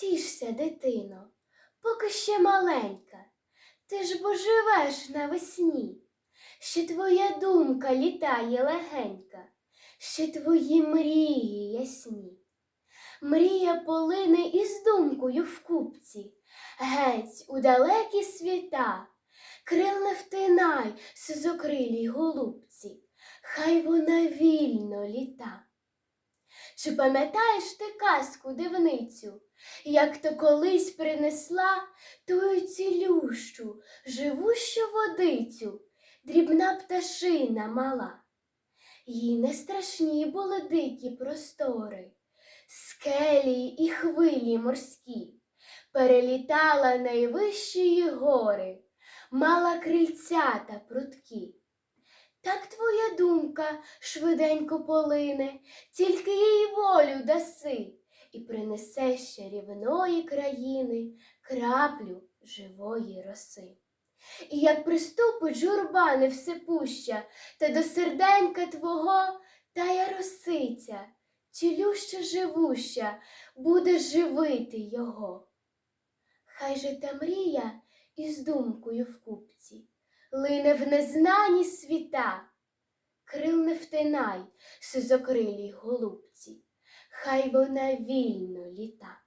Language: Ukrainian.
Тішся, дитино, поки ще маленька, ти ж бо живеш навесні, ще твоя думка літає легенька, ще твої мрії ясні. Мрія полине із думкою в купці, геть у далекі світа, крил не втинай, сизокрилій голубці, хай вона вільно літа. Чи пам'ятаєш ти казку дивницю, як то колись принесла тую цілющу, живущу водицю, дрібна пташина мала? Їй не страшні були дикі простори, скелі і хвилі морські, перелітала найвищі гори, мала крильця та прутки. Так твоя думка швиденько полине, тільки їй волю даси, і принесе з чарівної країни краплю живої роси. І як приступить журба невсипуща, та до серденька твого тая росиця, цілюща живуща, буде живити його. Хай же та мрія із думкою в купці лине в незнані світа, крил не втинай, сизокрилій голубці, хай вона вільно літа.